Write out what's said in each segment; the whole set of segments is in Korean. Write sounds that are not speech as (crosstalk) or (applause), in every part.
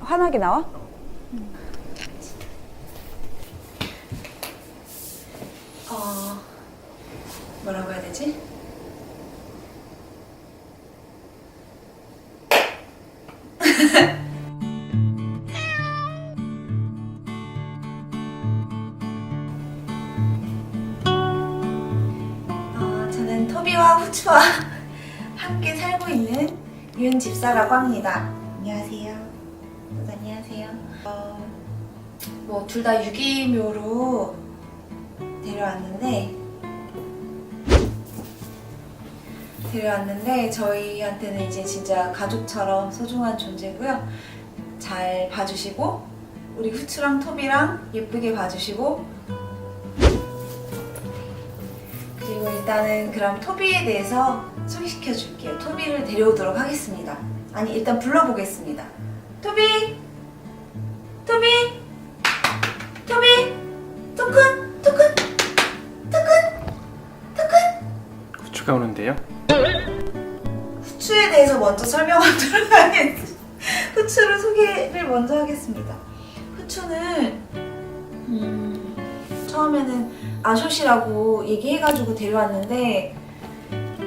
환하게 나와? 어, 뭐라고 해야 되지? (laughs) 어, 저는 토비와 후추와 (laughs) 함께 살고 있는 윤 집사라고 합니다. 안녕하세요. 안녕하세요. 어, 뭐둘 다 유기묘로 데려왔는데 데려왔는데 저희한테는 이제 진짜 가족처럼 소중한 존재고요. 잘 봐주시고 우리 후추랑 토비랑 예쁘게 봐주시고 그리고 일단은 그럼 토비에 대해서 소개시켜 줄게요. 토비를 데려오도록 하겠습니다. 아니 일단 불러보겠습니다. 토비, 토비, 토비, 토큰, 토큰, 토큰, 토큰. 후추가 오는데요. 후추에 대해서 먼저 설명하도록 하겠습니다. 후추를 소개를 먼저 하겠습니다. 후추는 음, 처음에는 아숏이라고 얘기해가지고 데려왔는데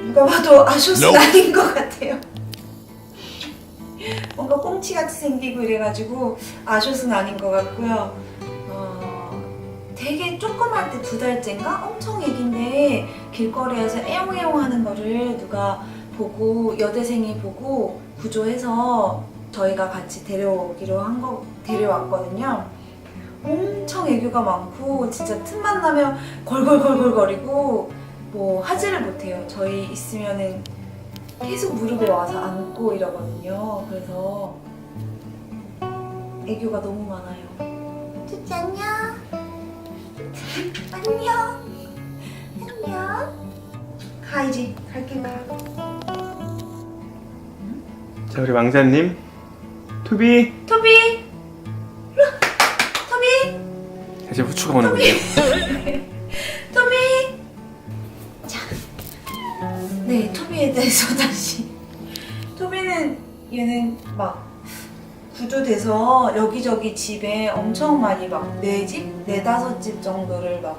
누가 봐도 아숏은 Nope. 아닌 것 같아요. 뭔가 꽁치같이 생기고 이래가지고 아숏은 아닌 것 같고요. 어, 되게 조그만 때 두 달째인가 엄청 애긴데 길거리에서 애용애용 하는 거를 누가 보고 여대생이 보고 구조해서 저희가 같이 데려오기로 한 거 데려왔거든요. 엄청 애교가 많고 진짜 틈만 나면 걸걸걸걸거리고 뭐 하지를 못해요. 저희 있으면은 계속 무릎에 와서 안고 이러거든요. 그래서 애교가 너무 많아요. 뚜지 안녕. 안녕. 안녕. 가 이제 갈게 가. 자 우리 왕자님, 투비. 토비! 토비! 이제 후추가 오는 군요. (laughs) 네, 토비에 대해서 (laughs) 다시. 토비는 얘는 막 구조돼서 여기저기 집에 엄청 많이 막 네 집, 네 다섯 집 정도를 막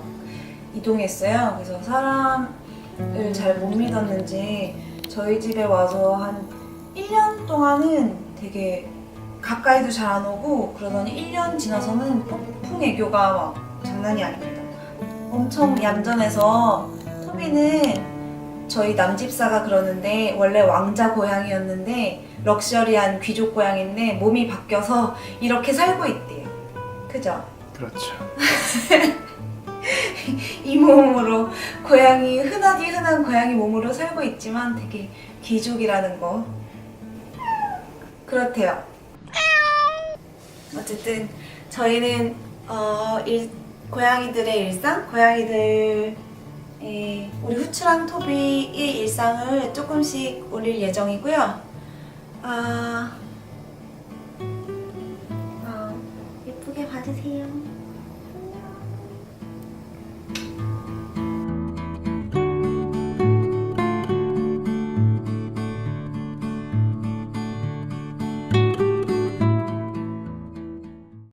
이동했어요. 그래서 사람을 잘 못 믿었는지 저희 집에 와서 한 1년 동안은 되게 가까이도 잘 안 오고 그러더니 1년 지나서는 폭풍 애교가 막 장난이 아닙니다. 엄청 얌전해서 토비는 저희 남집사가 그러는데 원래 왕자 고양이였는데 럭셔리한 귀족 고양인데 몸이 바뀌어서 이렇게 살고 있대요. 그죠? 그렇죠. (laughs) 이 몸으로 고양이 흔하디 흔한 고양이 몸으로 살고 있지만 되게 귀족이라는 거 그렇대요. 어쨌든 저희는 어, 일, 고양이들의 일상, 고양이들 예, 우리 후추랑 토비의 일상을 조금씩 올릴 예정이고요. 아, 어, 예쁘게 봐주세요.